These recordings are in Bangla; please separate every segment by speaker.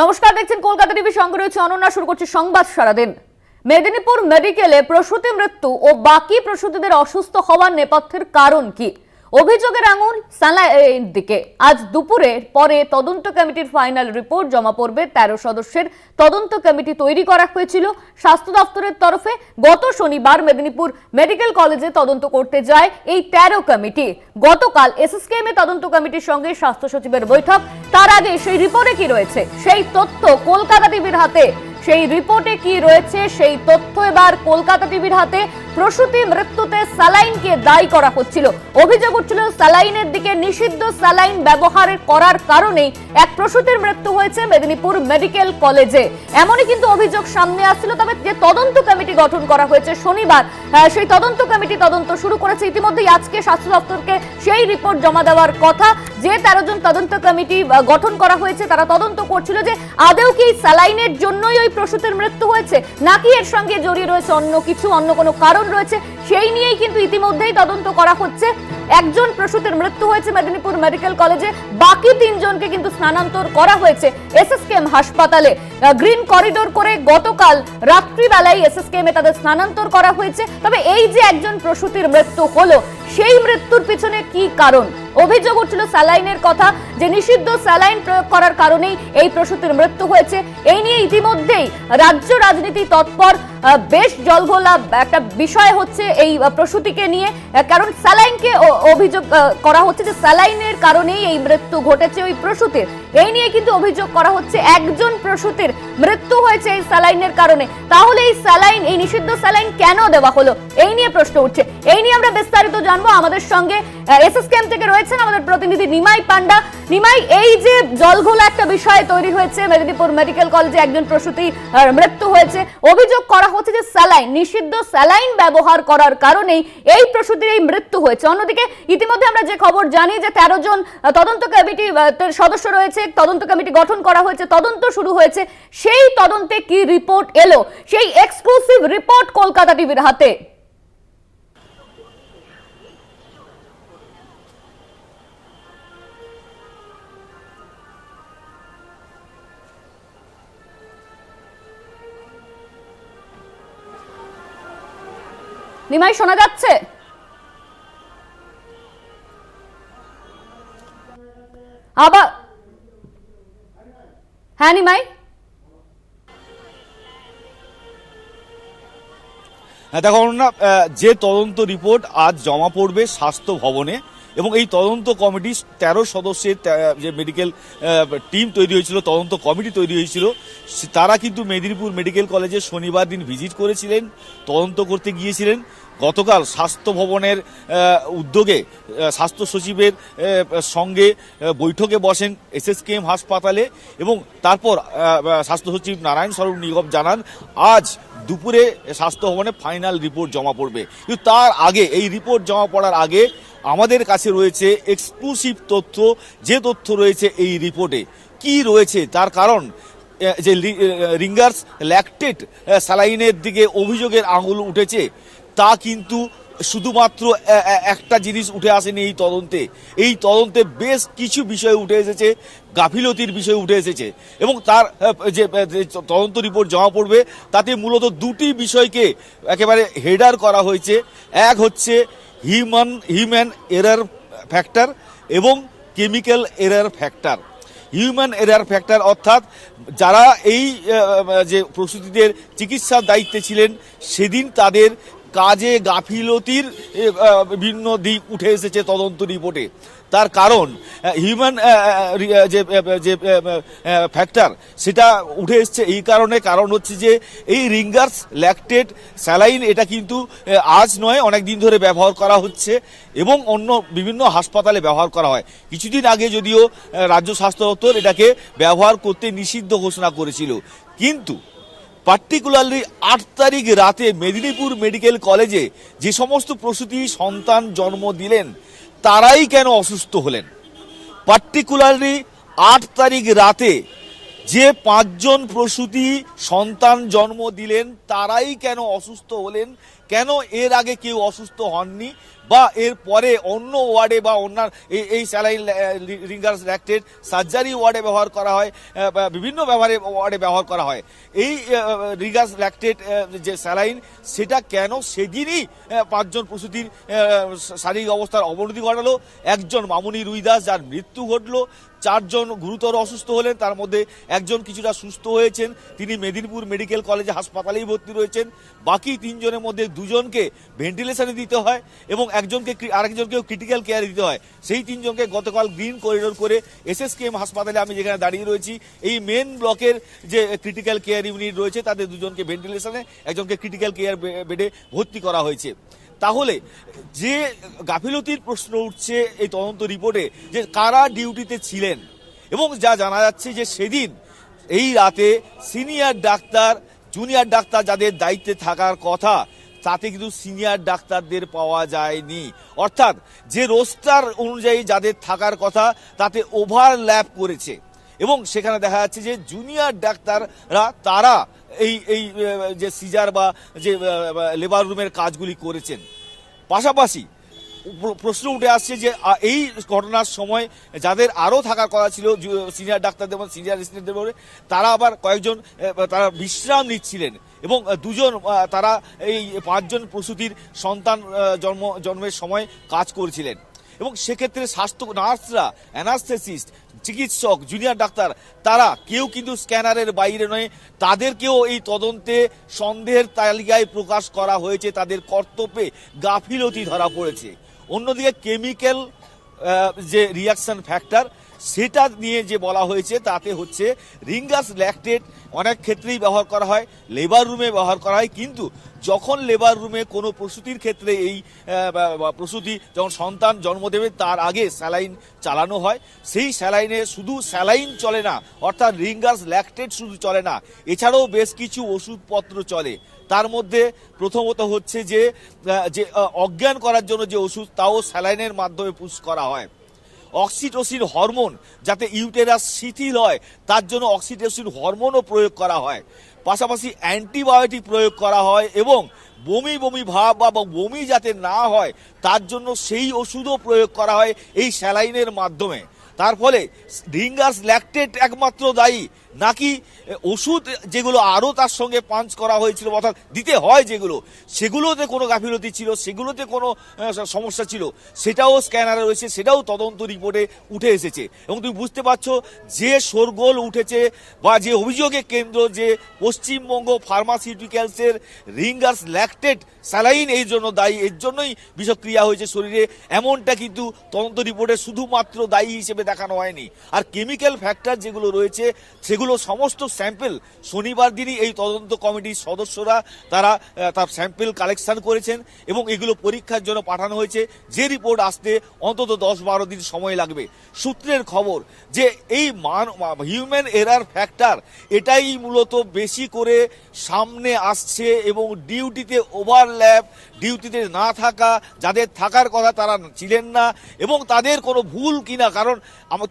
Speaker 1: নমস্কার, দেখছেন কলকাতা টিভি, সঙ্গে রয়েছে অনন্যা, শুরু করছে সংবাদ সারাদিন। মেদিনীপুর মেডিকেলে প্রসূতি মৃত্যু ও বাকি প্রসূতিদের অসুস্থ হওয়ার নেপথ্যের কারণ কি? অভিযোগের আঙুল সালাইন দিকে। আজ দুপুরে পরে তদন্ত কমিটির ফাইনাল রিপোর্ট জমা পড়বে তেরো সদস্যের। তদন্ত কমিটি তৈরি করা হয়েছিল স্বাস্থ্য দপ্তরের তরফে। গত শনিবার মেদিনীপুর মেডিকেল কলেজে তদন্ত করতে যায় এই তেরো কমিটি। গতকাল এসএসকেএম এ তদন্ত কমিটির সঙ্গে স্বাস্থ্য সচিবের বৈঠক। তার আগে সেই রিপোর্টে কি রয়েছে? সেই তথ্য কলকাতা টিভির হাতে। সেই রিপোর্টে কি রয়েছে, সেই তথ্য এবার কলকাতা টিভির হাতে। প্রসূতি মৃত্যুতে স্যালাইনকে দায়ী করা হচ্ছিল। অভিযোগ উঠছিল স্যালাইনের দিকে নিষিদ্ধ স্যালাইন ব্যবহার করার কারণেই এক প্রসূতির মৃত্যু হয়েছে মেদিনীপুর মেডিকেল কলেজে। এমনই কিন্তু অভিযোগ সামনে আসছিল, তবে যে তদন্ত কমিটি গঠন করা হয়েছে শনিবার সেই তদন্ত কমিটি তদন্ত শুরু করেছে। ইতিমধ্যেই আজকে স্বাস্থ্য দপ্তরকে সেই রিপোর্ট জমা দেওয়ার কথা, যে তেরো জন তদন্ত কমিটি গঠন করা হয়েছে, তারা তদন্ত করছিল যে আদেও কি স্যালাইনের জন্যই ওই প্রসূতির মৃত্যু হয়েছে। নাকি এর সঙ্গে জড়িয়ে রয়েছে অন্য কিছু, অন্য কোনো কারণ রয়েছে? সেই নিয়েই কিন্তু ইতিমধ্যেই তদন্ত করা হচ্ছে। একজন প্রসূতির মৃত্যু হয়েছে মেদিনীপুর মেডিকেল কলেজে। বাকি তিনজনকে কিন্তু স্থানান্তর করা হয়েছে এসএসকেএম হাসপাতালে। গ্রিন করিডোর করে গতকাল রাত্রিবেলায় এসএসকেএম এ তাদের স্থানান্তর করা হয়েছে। তবে এই যে একজন প্রসূতির মৃত্যু হলো, সেই মৃত্যুর পিছনে কি কারণ? অভিযোগ উঠছিল স্যালাইনের কথা যে নিষিদ্ধ স্যালাইন প্রয়োগ করার কারণেই এই প্রসূতির মৃত্যু হয়েছে। এই নিয়ে ইতিমধ্যেই রাজ্য রাজনীতি তৎপর বেশ জলঘোলা একটা বিষয় হচ্ছে এই প্রসূতিকে নিয়ে। কারণ স্যালাইনকে অভিযোগ করা হচ্ছে যে স্যালাইনের কারণেই এই মৃত্যু ঘটেছে ওই প্রসূতির। এই নিয়ে কিন্তু অভিযোগ করা হচ্ছে একজন প্রসূতির মৃত্যু হয়েছে এই স্যালাইনের কারণে। তাহলে এই স্যালাইন, এই নিষিদ্ধ স্যালাইন কেন দেওয়া হলো? এই নিয়ে প্রশ্ন উঠছে। এই নিয়ে আমরা বিস্তারিত জানব আমাদের সঙ্গে এসএস ক্যাম্প থেকে রয়েছেন আমাদের প্রতিনিধি নিমাই পান্ডা। নিমাই, এই যে জলঘোলা একটা বিষয় তৈরি হয়েছে, মেদিনীপুর মেডিকেল কলেজে একজন প্রসূতি মৃত্যু হয়েছে। অভিযোগ করা হচ্ছে যে স্যালাইন, নিষিদ্ধ স্যালাইন ব্যবহার করার কারণেই এই প্রসূতির এই মৃত্যু হয়েছে। অন্যদিকে, ইতিমধ্যে আমরা যে খবর জানি যে তেরো জন তদন্ত কমিটি সদস্য রয়েছে, তদন্ত কমিটি গঠন করা হয়েছে, তদন্ত শুরু হয়েছে। সেই তদন্তে কি রিপোর্ট এলো? সেই এক্সক্লুসিভ রিপোর্ট কলকাতা টিভির হাতে। নিমাই, শোনা যাচ্ছে? আবার হ্যাঁ নিমাই?
Speaker 2: হ্যাঁ দেখো না যে তদন্ত রিপোর্ট আজ জমা পড়বে স্বাস্থ্য ভবনে এবং এই তদন্ত কমিটি তেরো সদস্যের যে মেডিকেল টিম তৈরি হয়েছিল, তদন্ত কমিটি তৈরি হয়েছিল তারা কিন্তু মেদিনীপুর মেডিকেল কলেজে শনিবার দিন ভিজিট করেছিলেন, তদন্ত করতে গিয়েছিলেন। গতকাল স্বাস্থ্য ভবনের উদ্যোগে স্বাস্থ্য সচিবের সঙ্গে বৈঠকে বসেন এসএসকেএম হাসপাতালে এবং তারপর স্বাস্থ্য সচিব নারায়ণ স্বরূপ নিগম জানান, আজ দুপুরে স্বাস্থ্য ভবনে ফাইনাল রিপোর্ট জমা পড়বে। কিন্তু তার আগে, এই রিপোর্ট জমা পড়ার আগে আমাদের কাছে রয়েছে এক্সক্লুসিভ তথ্য, যে তথ্য রয়েছে এই রিপোর্টে। কি রয়েছে? তার কারণ যে রিঙ্গার্স ল্যাকটেট স্যালাইনের দিকে অভিযোগের আঙুল উঠেছে। তা কিন্তু শুধুমাত্র একটা জিনিস উঠে আসেনি এই তদন্তে। এই তদন্তে বেশ কিছু বিষয় উঠে এসেছে, গাফিলতির বিষয় উঠে এসেছে। এবং তার যে তদন্ত রিপোর্ট জমা পড়বে, তাতে মূলত দুটি বিষয়কে একেবারে হেডার করা হয়েছে। এক হচ্ছে হিউম্যান হিউম্যান এরার ফ্যাক্টর এবং chemical error factor human error factor অর্থাৎ যারা এই যে প্রসূতিদের চিকিৎসার দায়িত্বে ছিলেন, সেদিন তাদের কাজে গাফিলতির বিভিন্ন দিক উঠে এসেছে তদন্ত রিপোর্টে। তার কারণ হিউম্যান যে যে ফ্যাক্টর সেটা উঠে এসছে। এই কারণে কারণ হচ্ছে যে, এই রিঙ্গার্স ল্যাকটেড স্যালাইন এটা কিন্তু আজ নয় অনেক দিন ধরে ব্যবহার করা হচ্ছে এবং অন্য বিভিন্ন হাসপাতালে ব্যবহার করা হয়। কিছুদিন আগে যদিও রাজ্য স্বাস্থ্য দপ্তর এটাকে ব্যবহার করতে নিষিদ্ধ ঘোষণা করেছিল। কিন্তু পার্টিকুলারলি আট তারিখ রাতে মেদিনীপুর মেডিকেল কলেজে যে সমস্ত প্রসূতি, সন্তান জন্ম দিলেন, তারাই কেন অসুস্থ হলেন? পার্টিকুলারলি আট তারিখ রাতে যে পাঁচজন প্রসূতি, সন্তান জন্ম দিলেন, তারাই কেন অসুস্থ হলেন? কেন এর আগে কেউ অসুস্থ হননি? বা এর পরে অন্য ওয়ার্ডে বা অন্য এই স্যালাইন রিঙ্গার্স ল্যাক্টেট সার্জারি ওয়ার্ডে ব্যবহার করা হয় বিভিন্ন ব্যবহারে, ওয়ার্ডে ব্যবহার করা হয়। এই রিগার্স র্যাক্টেড যে স্যালাইন, সেটা কেন সেদিনই পাঁচজন প্রসূতির শারীরিক অবস্থার অবনতি ঘটালো? একজন মামুনি রুইদাস, যার মৃত্যু ঘটলো চারজন গুরুতর অসুস্থ হলেন, তার মধ্যে একজন কিছুটা সুস্থ হয়েছেন। তিনি মেদিনীপুর মেডিকেল কলেজে হাসপাতালেই ভর্তি রয়েছেন। বাকি তিনজনের মধ্যে দুজনকে ভেন্টিলেশনে দিতে হয় এবং একজনকে আরেকজনকেও ক্রিটিক্যাল কেয়ারে দিতে হয়। সেই তিনজনকে গতকাল গ্রিন করিডোর করে এসএসকেএম হাসপাতালে আমি যেখানে দাঁড়িয়ে রয়েছি, এই মেন ব্লকের যে ক্রিটিক্যাল কেয়ার ইউনিট রয়েছে তাদের দুজনকে ভেন্টিলেশনে, একজনকে ক্রিটিক্যাল কেয়ার বেডে ভর্তি করা হয়েছে। তাহলে যে গাফিলতির প্রশ্ন উঠছে এই তদন্ত রিপোর্টে, যে কারা ডিউটিতে ছিলেন, এবং যা জানা যাচ্ছে যে সেদিন এই রাতে সিনিয়র ডাক্তার, জুনিয়র ডাক্তার যাদের দায়িত্বে থাকার কথা, তাতে কিন্তু সিনিয়র ডাক্তারদের পাওয়া যায়নি। অর্থাৎ যে রোস্টার অনুযায়ী যাদের থাকার কথা, তাতে ওভারল্যাপ করেছে। এবং সেখানে দেখা যাচ্ছে যে জুনিয়র ডাক্তাররা, তারা এই এই যে সিজার বা যে লেবার রুমের কাজগুলি করেছেন। পাশাপাশি প্রশ্ন উঠে আসছে যে এই ঘটনার সময় যাদের আরও থাকার কথা ছিল সিনিয়র ডাক্তারদের মধ্যে, সিনিয়র রেসিডেন্টদের তারা আবার কয়েকজন তারা বিশ্রাম নিচ্ছিলেন এবং দুজন তারা এই পাঁচজন প্রসূতির সন্তান জন্ম, জন্মের সময় কাজ করছিলেন। এবং সেক্ষেত্রে স্বাস্থ্য, নার্সরা, অ্যানাস্থেসিস্ট চিকিৎসক জুনিয়র ডাক্তার, তারা কেউ কিন্তু স্ক্যানারের বাইরে নয়, তাদেরকেও এই তদন্তে সন্দেহের তালিকায় প্রকাশ করা হয়েছে, তাদের কর্তব্যে গাফিলতি ধরা পড়েছে। অন্যদিকে কেমিক্যাল যে রিয়াকশন ফ্যাক্টর সেটা নিয়ে যে বলা হয়েছে, তাতে হচ্ছে রিঙ্গাস ল্যাকটেট অনেক ক্ষেত্রেই ব্যবহার করা হয়, লেবার রুমে ব্যবহার করা হয়, কিন্তু যখন লেবার রুমে কোনো প্রসূতির ক্ষেত্রে এই প্রসূতি যখন সন্তান জন্ম দেবে, তার আগে স্যালাইন চালানো হয়। সেই স্যালাইনে শুধু স্যালাইন চলে না, অর্থাৎ রিঙ্গাস ল্যাকটেট শুধু চলে না, এছাড়াও বেশ কিছু ওষুধপত্র চলে। তার মধ্যে প্রথমত হচ্ছে যে যে অজ্ঞান করার জন্য যে ওষুধ, তাও স্যালাইনের মাধ্যমে পুশ করা হয়। অক্সিটোসিন হরমোন যাতে ইউটেরাস শিথিল হয়, তার জন্য অক্সিটোসিন হরমোনও প্রয়োগ করা হয়। পাশাপাশি অ্যান্টিবায়োটিক প্রয়োগ করা হয় এবং বমি বমি ভাব বা বমি যাতে না হয়, তার জন্য সেই ওষুধও প্রয়োগ করা হয় এই স্যালাইনের মাধ্যমে। তার ফলে ডিঙ্গার্স ল্যাকটেট একমাত্র দায়ী। নাকি ওষুধ যেগুলো আরও তার সঙ্গে পাঞ্চ করা হয়েছিল, অর্থাৎ দিতে হয় যেগুলো, সেগুলোতে কোনো গাফিলতি ছিল, সেগুলোতে কোনো সমস্যা ছিল, সেটাও স্ক্যানারে রয়েছে, সেটাও তদন্ত রিপোর্টে উঠে এসেছে। এবং তুমি বুঝতে পারছ, যে শোরগোল উঠেছে বা যে অভিযোগে কেন্দ্র যে পশ্চিমবঙ্গ ফার্মাসিউটিক্যালসের রিঙ্গার্স ল্যাকটেট স্যালাইন, এই জন্য দায়ী, এর জন্যই বিষক্রিয়া হয়েছে শরীরে, এমনটা কিন্তু তদন্ত রিপোর্টে শুধুমাত্র দায়ী হিসেবে দেখানো হয়নি। আর কেমিক্যাল ফ্যাক্টর যেগুলো রয়েছে, সেগুলো সমস্ত স্যাম্পেল শনিবার দিনই এই তদন্ত কমিটির সদস্যরা তারা তার স্যাম্পেল কালেকশন করেছেন এবং এগুলো পরীক্ষার জন্য পাঠানো হয়েছে। যে রিপোর্ট আসতে অন্তত দশ বারো দিন সময় লাগবে। সূত্রের খবর যে এই মান হিউম্যান এরার ফ্যাক্টর এটাই মূলত বেশি করে সামনে আসছে এবং ডিউটিতে ওভারল্যাপ, ডিউটিতে না থাকা, যাদের থাকার কথা তারা ছিলেন না এবং তাদের কোনো ভুল কিনা, কারণ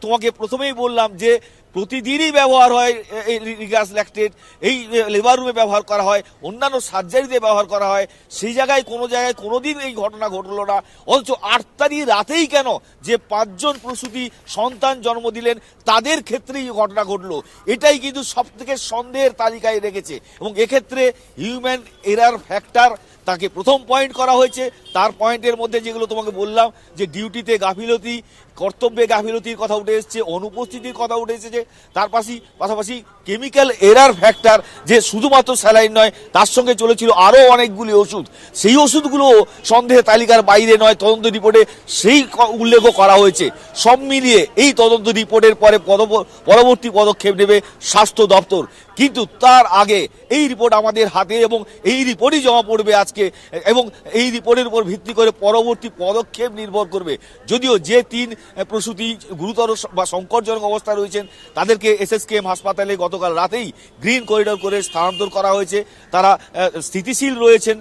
Speaker 2: তোমাকে প্রথমেই বললাম যে প্রতিদিনই ব্যবহার হয় এই রিগাস ল্যাকটেট, এই লেবার রুমে ব্যবহার করা হয়, অন্যান্য সার্জারিতে ব্যবহার করা হয়। সেই জায়গায়, কোনো জায়গায় কোনোদিন এই ঘটনা ঘটলো না। অথচ আট তারিখ রাতেই কেন যে পাঁচজন প্রসূতি সন্তান জন্ম দিলেন, তাদের ক্ষেত্রেই ঘটনা ঘটলো। এটাই কিন্তু সব থেকে সন্দেহের তালিকায় রেখেছে। এবং এক্ষেত্রে হিউম্যান এরার ফ্যাক্টর তাকে প্রথম পয়েন্ট করা হয়েছে। তার পয়েন্টের মধ্যে যেগুলো তোমাকে বললাম, যে ডিউটিতে গাফিলতি কর্তব্যে গাফিলতির কথা উঠে এসেছে, অনুপস্থিতির কথা উঠে এসেছে। তার পাশি পাশাপাশি কেমিক্যাল এরার ফ্যাক্টর যে শুধুমাত্র স্যালাইন নয়, তার সঙ্গে চলেছিল আরও অনেকগুলি ওষুধ। সেই ওষুধগুলো সন্দেহের তালিকার বাইরে নয়, তদন্ত রিপোর্টে সেই উল্লেখও করা হয়েছে। সব মিলিয়ে এই তদন্ত রিপোর্টের পরে পরবর্তী পদক্ষেপ নেবে স্বাস্থ্য দপ্তর। কিন্তু তার আগে এই রিপোর্ট আমাদের হাতে এবং এই রিপোর্টই জমা পড়বে আজকে, এবং এই রিপোর্টের উপর ভিত্তি করে পরবর্তী পদক্ষেপ নির্ভর করবে। যদিও যে তিন প্রসূতি গুরুতর বা সংকটজনক অবস্থায় রয়েছেন। তাদেরকে এসএসকেএম হাসপাতালে গতকাল রাতেই গ্রিন করিডোর করে স্থানান্তর করা হয়েছে। তারা স্থিতিশীল রয়েছেন।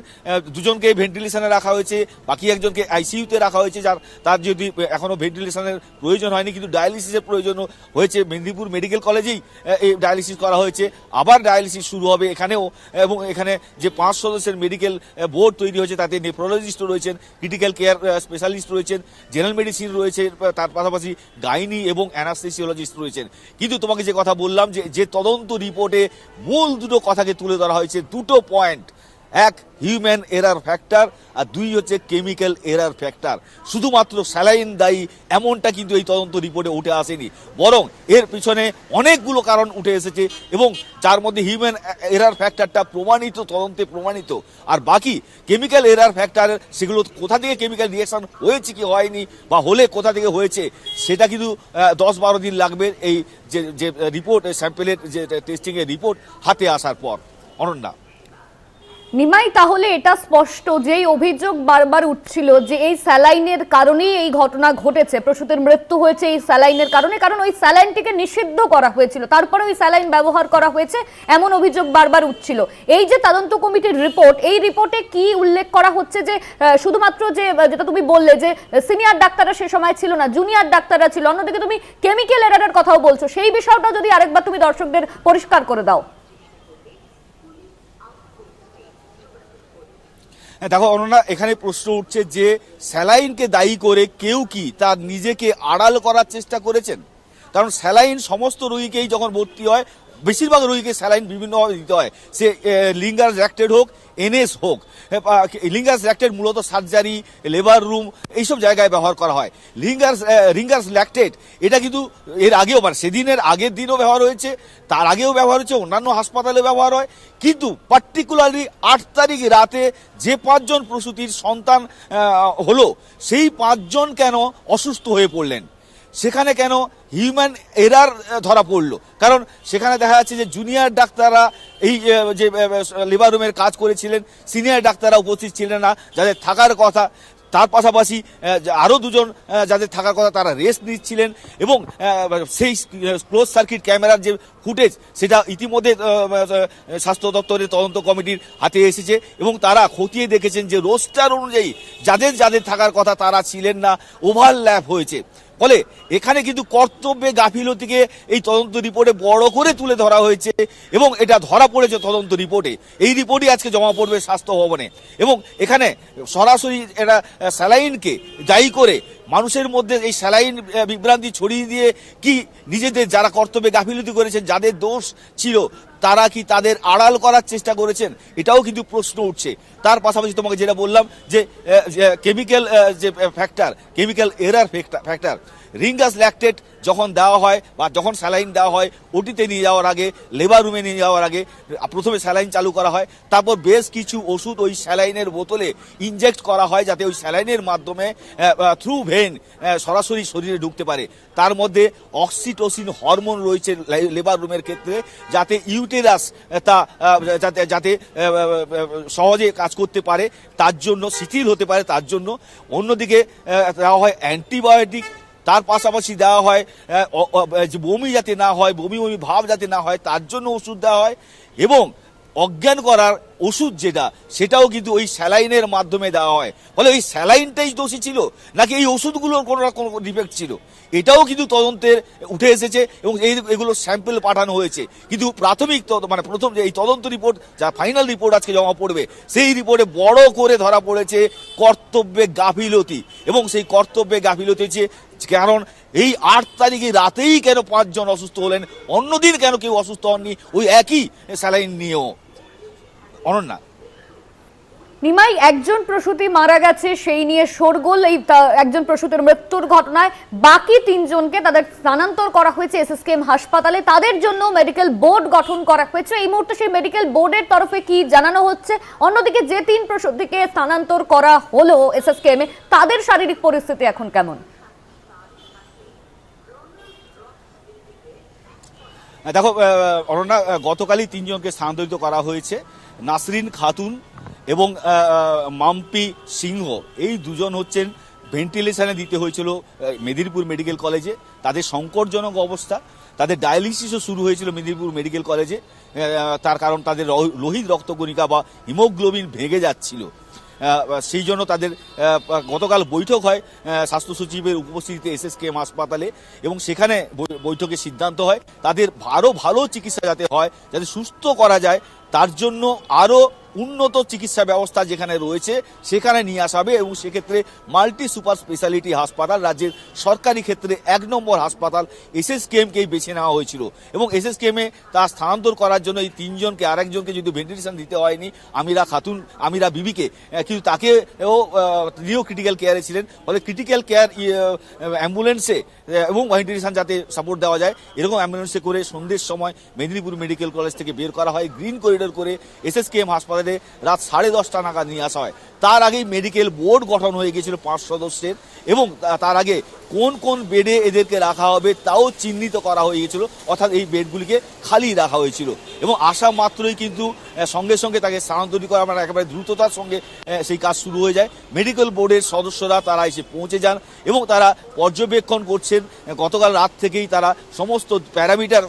Speaker 2: দুজনকে ভেন্টিলেশনে রাখা হয়েছে। বাকি একজনকে আইসিইউতে রাখা হয়েছে, যার, তার যদি এখনও ভেন্টিলেশনের প্রয়োজন হয়নি, কিন্তু ডায়ালিসিসের প্রয়োজন হয়েছে। মেদিনীপুর মেডিকেল কলেজেই এই ডায়ালিসিস করা হয়েছে। আবার ডায়ালিসিস শুরু হবে এখানেও। এবং এখানে যে পাঁচ সদস্যের মেডিকেল বোর্ড তৈরি হয়েছে, তাতে নেফ্রোলজিস্ট রয়েছেন, ক্রিটিক্যাল কেয়ার স্পেশালিস্ট রয়েছেন, জেনারেল মেডিসিন রয়েছে তার পাশাপাশি গাইনি এবং অ্যানাস্থেসিওলজিস্ট রয়েছেন। কিন্তু তোমাকে যে কথা বললাম যে যে তদন্ত রিপোর্টে মূল দুটো কথাকে তুলে ধরা হয়েছে, দুটো পয়েন্ট এক হিউম্যান এরার ফ্যাক্টর আর দুই হচ্ছে কেমিক্যাল এরার ফ্যাক্টর শুধুমাত্র স্যালাইন দায়ী, এমনটা কিন্তু এই তদন্ত রিপোর্টে উঠে আসেনি। বরং এর পিছনে অনেকগুলো কারণ উঠে এসেছে এবং যার মধ্যে হিউম্যান এরার ফ্যাক্টরটা প্রমাণিত, তদন্তে প্রমাণিত। আর বাকি কেমিক্যাল এরার ফ্যাক্টর সেগুলো কোথা থেকে কেমিক্যাল রিয়েকশন হয়েছে কি হয়নি বা হলে কোথা থেকে হয়েছে, সেটা কিন্তু দশ বারো দিন লাগবে এই যে যে রিপোর্ট স্যাম্পেলের যে টেস্টিংয়ের রিপোর্ট হাতে আসার পর। অনন্যা।
Speaker 1: নিমাই, তাহলে এটা স্পষ্ট যেই অভিযোগ বারবার উঠছিল যে এই স্যালাইনের কারণেই এই ঘটনা ঘটেছে। প্রসূতির মৃত্যু হয়েছে এই স্যালাইনের কারণে, কারণ ওই স্যালাইনটিকে নিষিদ্ধ করা হয়েছিল। তারপরে ওই স্যালাইন ব্যবহার করা হয়েছে, এমন অভিযোগ বারবার উঠছিল। এই যে তদন্ত কমিটির রিপোর্ট, এই রিপোর্টে কি উল্লেখ করা হচ্ছে যে শুধুমাত্র যে যেটা তুমি বললে যে, সিনিয়র ডাক্তাররা সে সময় ছিল না, জুনিয়র ডাক্তাররা ছিল, অন্যদিকে তুমি কেমিক্যাল এরারের কথাও বলছো। সেই বিষয়টা যদি আরেকবার তুমি দর্শকদের পরিষ্কার করে দাও।
Speaker 2: দেখো অননা এখানে প্রশ্ন উঠছে যে স্যালাইনকে দায়ী করে কেউ কি তার নিজেকে আড়াল করার চেষ্টা করেছেন? কারণ স্যালাইন সমস্ত রোগীকেই যখন ভর্তি হয় বেশিরভাগ রোগীকে স্যালাইন বিভিন্নভাবে দিতে হয়। সে লিঙ্গার র্যাক্টেড হোক, এনএস হোক লিঙ্গার্স ল্যাক্টেড মূলত সার্জারি, লেবার রুম, এইসব জায়গায় ব্যবহার করা হয়। লিঙ্গার্স রিঙ্গার্স ল্যাক্টেড এটা কিন্তু এর আগেও মানে সেদিনের আগের দিনও ব্যবহার হয়েছে, তার আগেও ব্যবহার হয়েছে, অন্যান্য হাসপাতালে ব্যবহার হয়। কিন্তু পার্টিকুলারলি আট তারিখ রাতে যে পাঁচজন প্রসূতির সন্তান হলো, সেই পাঁচজন কেন অসুস্থ হয়ে পড়লেন? সেখানে কেন হিউম্যান এরার ধরা পড়ল? কারণ সেখানে দেখা যাচ্ছে যে জুনিয়র ডাক্তাররা এই যে লেবার রুমের কাজ করেছিলেন সিনিয়র ডাক্তাররা উপস্থিত ছিলেন না, যাদের থাকার কথা। তার পাশাপাশি আরও দুজন যাদের থাকার কথা তারা রেস্ট নিচ্ছিলেন এবং সেই ক্লোজ সার্কিট ক্যামেরার যে ফুটেজ সেটা ইতিমধ্যে স্বাস্থ্য দপ্তরের তদন্ত কমিটির হাতে এসেছে এবং তারা খতিয়ে দেখেছেন যে রোস্টার অনুযায়ী, যাদের যাদের থাকার কথা তারা ছিলেন না ওভারল্যাপ হয়েছে। ফলে এখানে কিন্তু কর্তব্যে গাফিলতিকে এই তদন্ত রিপোর্টে বড় করে তুলে ধরা হয়েছে এবং এটা ধরা পড়েছে তদন্ত রিপোর্টে। এই রিপোর্টই আজকে জমা পড়বে স্বাস্থ্য ভবনে এবং এখানে সরাসরি এটা স্যালাইনকে দায়ী করে মানুষের মধ্যে এই স্যালাইন বিভ্রান্তি ছড়িয়ে দিয়ে কি নিজেদের যারা কর্তব্যে গাফিলতি করেছেন, যাদের দোষ ছিল, তারা কি তাদের আড়াল করার চেষ্টা করেছেন? এটাও কিন্তু প্রশ্ন উঠছে। তার পাশাপাশি তোমাকে যেটা বললাম যে কেমিক্যাল যে factor chemical error factor Ringer's lactate যখন দেওয়া হয় বা যখন স্যালাইন দেওয়া হয়, ওটিতে নিয়ে যাওয়ার আগে, লেবার রুমে নিয়ে যাওয়ার আগে, প্রথমে স্যালাইন চালু করা হয়, তারপর বেশ কিছু ওষুধ ওই স্যালাইনের বোতলে ইনজেক্ট করা হয় যাতে ওই স্যালাইনের মাধ্যমে থ্রু ভেন সরাসরি শরীরে ঢুকতে পারে। তার মধ্যে অক্সিটোসিন হরমোন রয়েছে লেবার রুমের ক্ষেত্রে, যাতে ইউটেরাস তা যাতে যাতে সহজে কাজ করতে পারে, তার জন্য শিথিল হতে পারে, তার জন্য। অন্যদিকে দেওয়া হয় অ্যান্টিবায়োটিক তার পাশাপাশি দেওয়া হয় বমি যাতে না হয়, বমি বমি ভাব যাতে না হয়, তার জন্য ওষুধ দেওয়া হয় এবং অজ্ঞান করার ওষুধ যেটা, সেটাও কিন্তু ওই স্যালাইনের মাধ্যমে দেওয়া হয়। ফলে ওই স্যালাইনটাই দোষী ছিল, নাকি এই ওষুধগুলোর কোনো না কোনো ডিফেক্ট ছিল? এটাও কিন্তু তদন্তের উঠে এসেছে এবং এই এগুলো স্যাম্পেল পাঠানো হয়েছে। কিন্তু প্রাথমিক মানে প্রথম যে এই তদন্ত রিপোর্ট যা ফাইনাল রিপোর্ট আজকে জমা পড়বে, সেই রিপোর্টে বড় করে ধরা পড়েছে কর্তব্যে গাফিলতি। এবং সেই কর্তব্যে গাফিলতি হচ্ছে কারণ এই আট তারিখে রাতেই কেন পাঁচজন অসুস্থ হলেন, অন্যদিন কেন কেউ অসুস্থ হননি, ওই একই স্যালাইন নিয়েও। অনন্যা।
Speaker 1: নিমাই একজন প্রসূতি মারা গেছে সেই নিয়ে শোরগোল এই একজন প্রসূতির মৃত্যুর ঘটনায় বাকি তিনজনকে তাদের স্থানান্তর করা হয়েছে এসএসকেএম হাসপাতালে। তাদের জন্য মেডিকেল বোর্ড গঠন করা হয়েছে। এই মুহূর্তে সেই মেডিকেল বোর্ডের তরফে কি জানানো হচ্ছে? অন্যদিকে যে তিন প্রসূতিকে স্থানান্তর করা হলো এসএসকেএম এ তাদের শারীরিক পরিস্থিতি এখন কেমন?
Speaker 2: দেখো অরণ্যা গতকালই তিনজনকে স্থানান্তরিত করা হয়েছে। নাসরিন খাতুন এবং মাম্পি সিংহ। এই দুজন হচ্ছেন ভেন্টিলেশনে দিতে হয়েছিল মেদিনীপুর মেডিকেল কলেজে। তাদের সংকটজনক অবস্থা। তাদের ডায়ালিসিসও শুরু হয়েছিল মেদিনীপুর মেডিকেল কলেজে। তার কারণ তাদের লোহিত রক্তকণিকা বা হিমোগ্লোবিন ভেঙে যাচ্ছিল। সেই জন্য তাদের গতকাল বৈঠক হয় স্বাস্থ্য সচিবের উপস্থিতিতে এস এস কে হাসপাতালে এবং সেখানে বৈঠকে সিদ্ধান্ত হয়। তাদের আরও ভালো চিকিৎসা যাতে হয়, যাতে সুস্থ করা যায়, তার জন্য আরও উন্নত চিকিৎসা ব্যবস্থা যেখানে রয়েছে, সেখানে নিয়ে আসা হবে এবং সেক্ষেত্রে মাল্টি সুপার স্পেশালিটি হাসপাতাল, রাজ্যের সরকারি ক্ষেত্রে এক নম্বর হাসপাতাল এসএসকেএমকেই বেছে নেওয়া হয়েছিল এবং এসএসকেএমে তা স্থানান্তর করার জন্য এই তিনজনকে, আরেকজনকে যদি ভেন্টিলেশন দিতে হয়নি, আমিরা খাতুন, আমিরা বিবিকে কিন্তু তাকে ও তিনিও ক্রিটিক্যাল কেয়ারে ছিলেন, ফলে ক্রিটিক্যাল কেয়ার অ্যাম্বুলেন্সে এবং ভেন্টিলেশন যাতে সাপোর্ট দেওয়া যায়, এরকম অ্যাম্বুলেন্সে করে সন্ধ্যের সময় মেদিনীপুর মেডিকেল কলেজ থেকে বের করা হয়, গ্রিন করিডোর করে এসএসকেএম হাসপাতালে রাত সাড়ে দশটা নাগাদ নিয়ে আসা হয়। তার আগেই মেডিকেল বোর্ড গঠন হয়ে গিয়েছিল পাঁচ সদস্যের এবং তার আগে কোন কোন বেডে এদেরকে রাখা হবে তাও চিহ্নিত করা হয়ে গিয়েছিল। অর্থাৎ এই বেডগুলিকে খালি রাখা হয়েছিল। এবং আসা মাত্রই কিন্তু সঙ্গে সঙ্গে তাকে স্থানান্তরিত করা মানে একেবারে দ্রুততার সঙ্গে সেই কাজ শুরু হয়ে যায়। মেডিকেল বোর্ডের সদস্যরা তারা এসে পৌঁছে যান এবং তারা পর্যবেক্ষণ করছেন। গতকাল রাত থেকেই তারা সমস্ত প্যারামিটার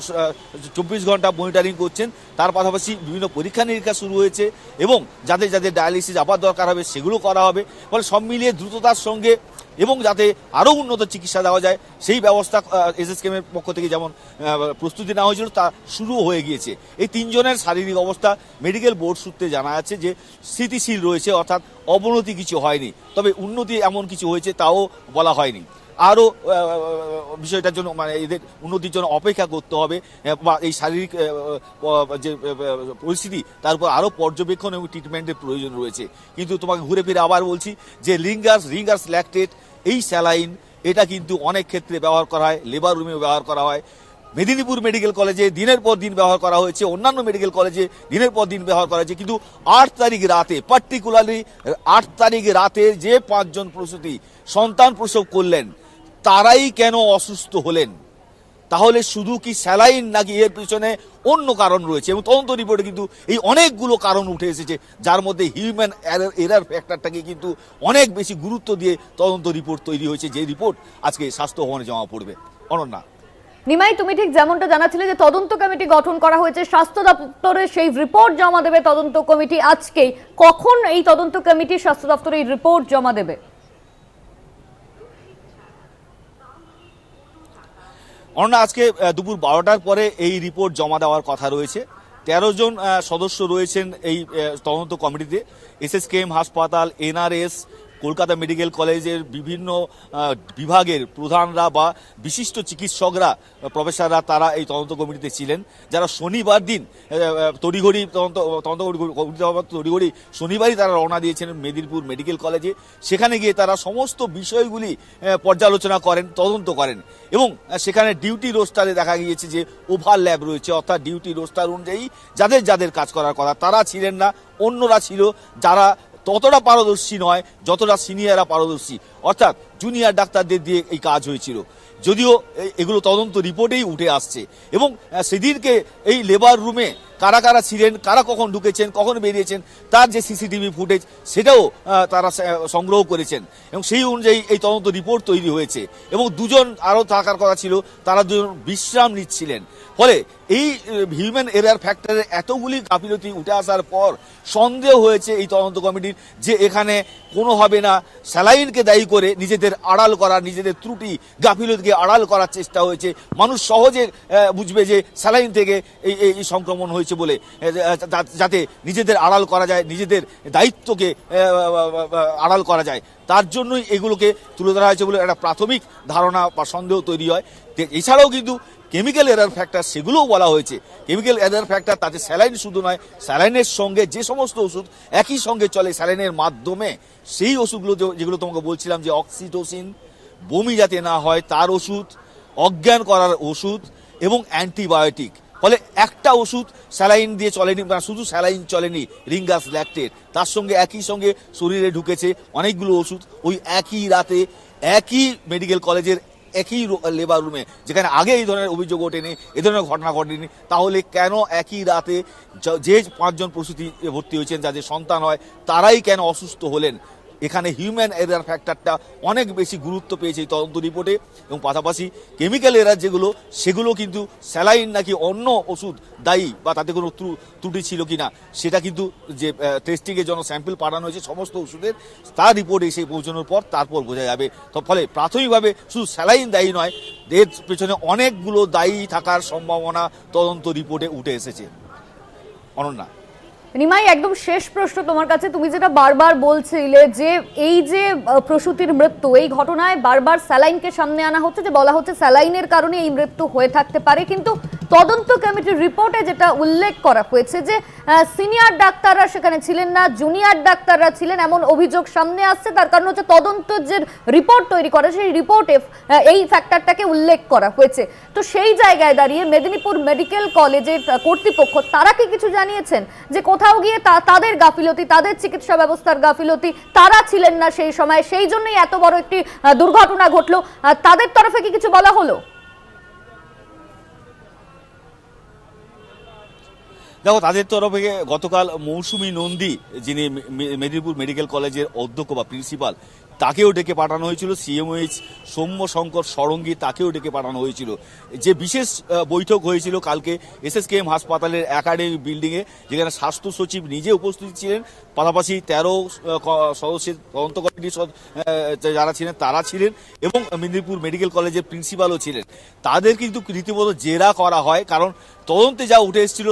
Speaker 2: চব্বিশ ঘণ্টা মনিটরিং করছেন। তার পাশাপাশি বিভিন্ন পরীক্ষা নিরীক্ষা শুরু হয়েছে। এবং যাদের যাদের ডায়ালিসিস আবার দরকার হবে, সেগুলো করা হবে। ফলে সব মিলিয়ে দ্রুততার সঙ্গে এবং যাতে আরও উন্নত চিকিৎসা দেওয়া যায়, সেই ব্যবস্থা এসএসকেএমের পক্ষ থেকে যেমন প্রস্তুতি নেওয়া হয়েছিল, তা শুরু হয়ে গিয়েছে। এই তিনজনের শারীরিক অবস্থা মেডিকেল বোর্ড সূত্রে জানা যাচ্ছে যে, স্থিতিশীল রয়েছে, অর্থাৎ অবনতি কিছু হয়নি। তবে উন্নতি এমন কিছু হয়েছে, তাও বলা হয়নি। আরও বিষয়টার জন্য মানে এদের উন্নতির জন্য অপেক্ষা করতে হবে বা এই শারীরিক যে পরিস্থিতি, তার উপর আরও পর্যবেক্ষণ এবং ট্রিটমেন্টের প্রয়োজন রয়েছে। কিন্তু তোমাকে ঘুরে ফিরে আবার বলছি যে লিঙ্গার্স রিঙ্গার্স ল্যাকটেট এই স্যালাইন এটা কিন্তু অনেক ক্ষেত্রে ব্যবহার করা হয় লেবার রুমে ব্যবহার করা হয়। মেদিনীপুর মেডিকেল কলেজে দিনের পর দিন ব্যবহার করা হয়েছে, অন্যান্য মেডিকেল কলেজে দিনের পর দিন ব্যবহার করা হয়েছে, কিন্তু আট তারিখ রাতে পার্টিকুলারলি আট তারিখ রাতে যে পাঁচজন প্রসূতি, সন্তান প্রসব করলেন তারাই কেন অসুস্থ হলেন? তাহলে শুধু কি স্যালাইন নাকি এর পিছনে অন্য কারণ রয়েছে? এবং তদন্ত রিপোর্টে কিন্তু এই অনেকগুলো কারণ উঠে এসেছে, যার মধ্যে হিউম্যান এরার ফ্যাক্টরটাকে কিন্তু অনেক বেশি গুরুত্ব দিয়ে তদন্ত রিপোর্ট তৈরি হয়েছে, যে রিপোর্ট আজকে স্বাস্থ্য ভবনে জমা পড়বে। অনন্যা।
Speaker 1: নিমাই, তুমি ঠিক যেমনটা জানাচ্ছিলে যে তদন্ত কমিটি গঠন করা হয়েছে, স্বাস্থ্য দপ্তরে সেই রিপোর্ট জমা দেবে তদন্ত কমিটি আজকেই। কখন এই তদন্ত কমিটি, স্বাস্থ্য দপ্তরে এই রিপোর্ট জমা দেবে?
Speaker 2: অনন্যা, আজকে দুপুর বারোটার পরে এই রিপোর্ট জমা দেওয়ার কথা রয়েছে। তেরো জন সদস্য রয়েছেন এই তদন্ত কমিটিতে। এস এস এসএসকেএম হাসপাতাল, এনআরএস কলকাতা মেডিকেল কলেজের বিভিন্ন বিভাগের প্রধানরা বা বিশিষ্ট চিকিৎসকরা প্রফেসররা তারা এই তদন্ত কমিটিতে ছিলেন। যারা শনিবার দিন তড়িঘড়ি তদন্ত তদন্ত কমিটি- তড়িঘড়ি শনিবারই তারা রওনা দিয়েছিলেন মেদিনীপুর মেডিকেল কলেজে। সেখানে গিয়ে তারা সমস্ত বিষয়গুলি পর্যালোচনা করেন, তদন্ত করেন এবং সেখানে ডিউটি রোস্টারে দেখা গিয়েছে যে ওভারল্যাপ রয়েছে। অর্থাৎ ডিউটি রোস্টার অনুযায়ী যাদের যাদের কাজ করার কথা, তারা ছিলেন না, অন্যরা ছিল যারা ততটা পারদর্শী নয় যতটা সিনিয়ররা পারদর্শী। অর্থাৎ জুনিয়র ডাক্তারদের দিয়ে এই কাজ হয়েছিল। যদিও এগুলো তদন্ত রিপোর্টেই উঠে আসছে এবং সেদিনকে এই লেবার রুমে কারা কারা ছিলেন, কারা কখন ঢুকেছেন, কখন বেরিয়েছেন, তার যে সিসিটিভি ফুটেজ, সেটাও তারা সংগ্রহ করেছেন। এবং সেই অনুযায়ী এই তদন্ত রিপোর্ট তৈরি হয়েছে। এবং দুজন আরও থাকার কথা ছিল, তারা দুজন বিশ্রাম নিচ্ছিলেন। ফলে এই হিউম্যান এরার ফ্যাক্টরের এতগুলি গাফিলতি উঠে আসার পর সন্দেহ হয়েছে এই তদন্ত কমিটির যে এখানে কোনোভাবে না, স্যালাইনকে দায়ী করে নিজেদের আড়াল করা, নিজেদের ত্রুটি, গাফিলতিকে আড়াল করার চেষ্টা হয়েছে। মানুষ সহজে বুঝবে যে স্যালাইন থেকে এই এই সংক্রমণ হয়েছে। বলে যাতে নিজেদের আড়াল করা যায়, নিজেদের দায়িত্বকে আড়াল করা যায়। তার জন্যই এগুলোকে তুলে ধরা হয়েছে বলে একটা প্রাথমিক ধারণা বা সন্দেহ তৈরি হয়। এছাড়াও কিন্তু কেমিক্যাল এরার ফ্যাক্টর সেগুলোও বলা হয়েছে। কেমিক্যাল এরার ফ্যাক্টর তাতে স্যালাইন শুধু নয় স্যালাইনের সঙ্গে যে সমস্ত ওষুধ একই সঙ্গে চলে স্যালাইনের মাধ্যমে, সেই ওষুধগুলো যেগুলো তোমাকে বলছিলাম যে অক্সিটোসিন বমি যাতে না হয় তার ওষুধ, অজ্ঞান করার ওষুধ এবং অ্যান্টিবায়োটিক ফলে একটা ওষুধ স্যালাইন দিয়ে চলেনি মানে শুধু স্যালাইন চলেনি রিঙ্গাস ল্যাকটেট। তার সঙ্গে একই সঙ্গে শরীরে ঢুকেছে অনেকগুলো ওষুধ, ওই একই রাতে, একই মেডিকেল কলেজের একই লেবার রুমে যেখানে আগে এই ধরনের অভিযোগ ওঠেনি, এ ধরনের ঘটনা ঘটেনি। তাহলে কেন একই রাতে যে পাঁচজন প্রসূতি ভর্তি হয়েছেন, যাদের সন্তান হয়, তারাই কেন অসুস্থ হলেন? এখানে হিউম্যান এরার ফ্যাক্টরটা অনেক বেশি গুরুত্ব পেয়েছে এই তদন্ত রিপোর্টে এবং পাশাপাশি কেমিক্যাল এরার যেগুলো, সেগুলো কিন্তু স্যালাইন নাকি অন্য ওষুধ দায়ী বা তাতে কোনো ত্রু- ত্রুটি ছিল কি না সেটা কিন্তু যে টেস্টিংয়ের জন্য স্যাম্পল পাঠানো হয়েছে সমস্ত ওষুধের, তার রিপোর্ট এসে পৌঁছানোর পর তারপর বোঝা যাবে। তো ফলে প্রাথমিকভাবে শুধু স্যালাইন দায়ী নয়, এর পেছনে অনেকগুলো দায়ী থাকার সম্ভাবনা তদন্ত রিপোর্টে উঠে এসেছে। অনন্যা।
Speaker 1: নিমাই একদম শেষ প্রশ্ন তোমার কাছে। তুমি যেটা বারবার বলছিলে যে এই যে প্রসূতির মৃত্যু, এই ঘটনায় বারবার স্যালাইনকে সামনে আনা হচ্ছে, যে বলা হচ্ছে স্যালাইনের কারণে এই মৃত্যু হয়ে থাকতে পারে। কিন্তু তদন্ত কমিটির রিপোর্টে যেটা উল্লেখ করা হয়েছে যে সিনিয়র ডাক্তাররা সেখানে ছিলেন না, জুনিয়র ডাক্তাররা ছিলেন, এমন অভিযোগ সামনে আসছে। তার কারণ হচ্ছে তদন্ত যে রিপোর্ট তৈরি করে, সেই রিপোর্টে এই ফ্যাক্টরটাকে উল্লেখ করা হয়েছে। তো সেই জায়গায় দাঁড়িয়ে মেদিনীপুর মেডিকেল কলেজের কর্তৃপক্ষ, তারা কি কিছু জানিয়েছেন? যে কোথাও গিয়ে তাদের গাফিলতি, তাদের চিকিৎসা ব্যবস্থার গাফিলতি, তারা ছিলেন না সেই সময়, সেই জন্যই এত বড় একটি দুর্ঘটনা ঘটলো। তাদের তরফে কি কিছু বলা হলো?
Speaker 2: দেখো তাদের তরফে গতকাল মৌসুমী নন্দী যিনি মেদিনীপুর মেডিকেল কলেজের অধ্যক্ষ বা প্রিন্সিপাল তাকেও ডেকে পাঠানো হয়েছিল সিএমওএইচ সৌম্য শঙ্কর সরঙ্গী তাকেও ডেকে পাঠানো হয়েছিল। যে বিশেষ বৈঠক হয়েছিল কালকে এসএসকেএম হাসপাতালের একাডেমি বিল্ডিংয়ে, যেখানে স্বাস্থ্য সচিব নিজে উপস্থিত ছিলেন। পাশাপাশি তেরো সদস্যের তদন্ত কমিটির যারা ছিলেন তারা ছিলেন এবং মেদিনীপুর মেডিকেল কলেজের প্রিন্সিপালও ছিলেন। তাদের কিন্তু রীতিমতো জেরা করা হয়, কারণ তদন্তে যা উঠে এসেছিল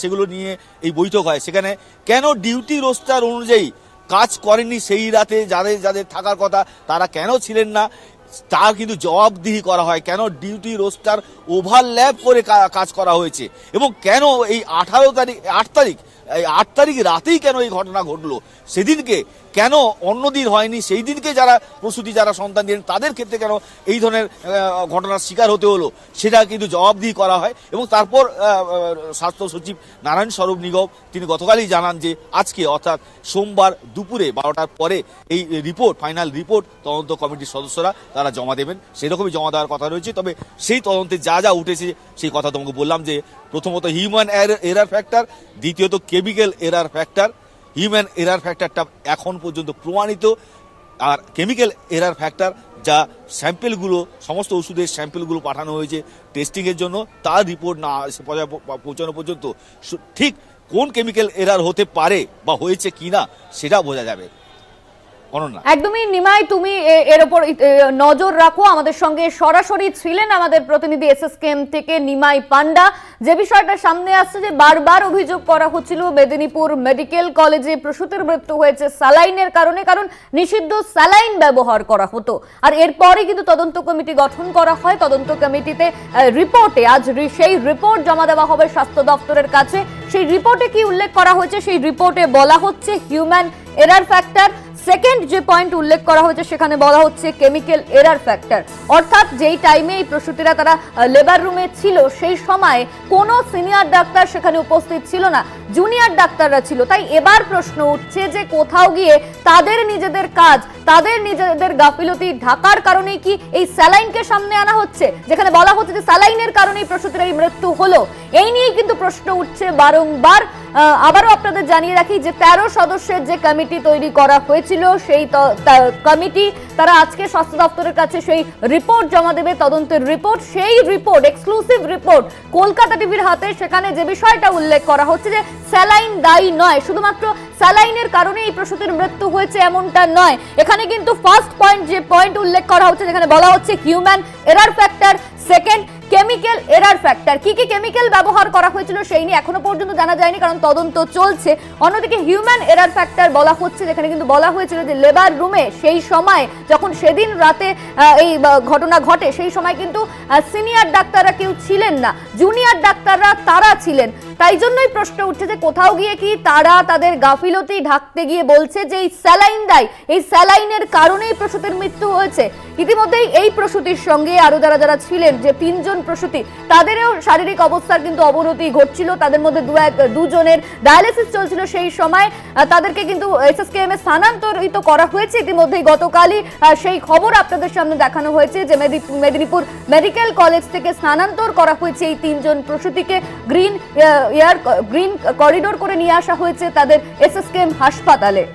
Speaker 2: সেগুলো নিয়ে এই বৈঠক হয়। সেখানে কেন ডিউটি রোস্টার অনুযায়ী কাজ করেননি সেই রাতে, যাদের যাদের থাকার কথা, তারা কেন ছিলেন না? তা কিন্তু জবাবদিহি করা হয়। কেন ডিউটি রোস্টার ওভারল্যাপ করে কাজ করা হয়েছে? এবং কেন এই আঠারো তারিখ, আট তারিখ এই আট তারিখ রাতেই কেন এই ঘটনা ঘটলো? সেদিনকে কেন অন্যদিন হয়নি? সেই দিনকে যারা প্রসূতি, যারা সন্তান দিলেন তাদের ক্ষেত্রে কেন এই ধরনের ঘটনার শিকার হতে হলো? সেটা কিন্তু জবাবদিহি করা হয় এবং তারপর স্বাস্থ্য সচিব নারায়ণ স্বরূপ নিগম তিনি গতকালই জানান যে আজকে, অর্থাৎ সোমবার দুপুরে বারোটার পরে এই রিপোর্ট, ফাইনাল রিপোর্ট তদন্ত কমিটির সদস্যরা তারা জমা দেবেন। সেরকমই জমা দেওয়ার কথা রয়েছে। তবে সেই তদন্তে যা যা উঠেছে সেই কথা তোমাকে বললাম যে প্রথমত হিউম্যান এরার ফ্যাক্টর দ্বিতীয়ত chemical error factor human error ফ্যাক্টরটা এখন পর্যন্ত প্রমাণিত। আর কেমিক্যাল এরার ফ্যাক্টর যা স্যাম্পেলগুলো, সমস্ত ওষুধের স্যাম্পেলগুলো পাঠানো হয়েছে টেস্টিংয়ের জন্য, তার রিপোর্ট না পৌঁছানো পর্যন্ত ঠিক কোন কেমিক্যাল এরার হতে পারে বা হয়েছে কিনা, সেটা বোঝা যাবে।
Speaker 1: একদমই তুমি এর নজর রাখো। আমাদের সঙ্গে সরাসরি ছিলেন আমাদের প্রতিনিধি এসএসকেএম থেকে পান্ডা। যে বিষয়টা সামনে আসছে যে বারবার অভিযোগ করা হচ্ছিল, মেদিনীপুর মেডিকেল কলেজে প্রসূতির মৃত্যু হয়েছে স্যালাইনের কারণে, কারণ নিষিদ্ধ স্যালাইন ব্যবহার করা হতো। আর এরপরই কিন্তু তদন্ত কমিটি গঠন করা হয়। তদন্ত কমিটিতে রিপোর্টে, আজ সেই রিপোর্ট জমা দেওয়া হবে স্বাস্থ্য দপ্তরের কাছে। সেই রিপোর্টে কি উল্লেখ করা হয়েছে? সেই রিপোর্টে বলা হচ্ছে, হিউম্যান এরার ফ্যাক্টর সেকেন্ড যে পয়েন্ট উল্লেখ করা হয়েছে, সেখানে বলা হচ্ছে কেমিক্যাল এরার ফ্যাক্টর অর্থাৎ যেই টাইমে এই প্রসূতিরা তারা লেবার রুমে ছিল, সেই সময় কোনো সিনিয়র ডাক্তার সেখানে উপস্থিত ছিল না। জুনিয়র ডাক্তাররা ছিল। তাই এবার প্রশ্ন উঠছে যে কোথাও গিয়ে তাদের নিজেদের কাজ, তাদের নিজেদের গাফিলতি ঢাকার কারণে কি এই স্যালাইনকে সামনে আনা হচ্ছে? যেখানে বলা হচ্ছে যে স্যালাইনের কারণেই প্রসূতিরা এই মৃত্যু হলো। এই নিয়েই কিন্তু প্রশ্ন উঠছে বারংবার। আবারও আপনাদের জানিয়ে রাখি যে তেরো সদস্যের যে কমিটি তৈরি করা হয়েছিল সেই কমিটি। তারা আজকে স্বাস্থ্য দপ্তরের কাছে সেই রিপোর্ট জমা দেবে, তদন্তের রিপোর্ট। সেই রিপোর্ট, এক্সক্লুসিভ রিপোর্ট কলকাতা টিভির হাতে। সেখানে যে বিষয়টা উল্লেখ করা হচ্ছে যে, স্যালাইন দায়ী নয়। শুধুমাত্র স্যালাইনের কারণে এই প্রসূতির মৃত্যু হয়েছে এমনটা নয়। এখানে কিন্তু ফার্স্ট পয়েন্ট যে পয়েন্ট উল্লেখ করা হচ্ছে, যেখানে বলা হচ্ছে human error factor second chemical error factor কি কি কেমিক্যাল ব্যবহার করা হয়েছিল সেই নিয়ে এখনও পর্যন্ত জানা যায়নি, কারণ তদন্ত চলছে। অন্যদিকে হিউম্যান এরার ফ্যাক্টর বলা হচ্ছে, যেখানে কিন্তু বলা হয়েছিল যে লেবার রুমে সেই সময়, যখন সেদিন রাতে এই ঘটনা ঘটে, সেই সময় কিন্তু সিনিয়র ডাক্তাররা কেউ ছিলেন না। জুনিয়র ডাক্তাররা তারা ছিলেন। তাই জন্যই প্রশ্ন উঠছে যে কোথাও গিয়ে কি তারা তাদের গাফিলতি ঢাকতে গিয়ে বলছে যে এই স্যালাইন দেয় এই স্যালাইনের কারণেই প্রসূতির মৃত্যু হয়েছে। ইতিমধ্যেই এই প্রসূতির সঙ্গে আরও যারা যারা ছিলেন, যে তিনজন প্রসূতি। তাদেরও শারীরিক অবস্থার কিন্তু অবনতি ঘটছিল। তাদের মধ্যে দু এক, দুজনের ডায়ালিসিস চলছিল সেই সময়। তাদেরকে কিন্তু এসএসকেএম এ স্থানান্তরিত করা হয়েছে। ইতিমধ্যেই গতকালই সেই খবর আপনাদের সামনে দেখানো হয়েছে যে মেদি- মেদিনীপুর মেডিকেল কলেজ থেকে স্থানান্তর করা হয়েছে এই তিনজন প্রসূতিকে। গ্রিন এয়ার গ্রিন করিডোর করে নিয়ে আসা হয়েছে তাদের এসএসকেএম হাসপাতালে।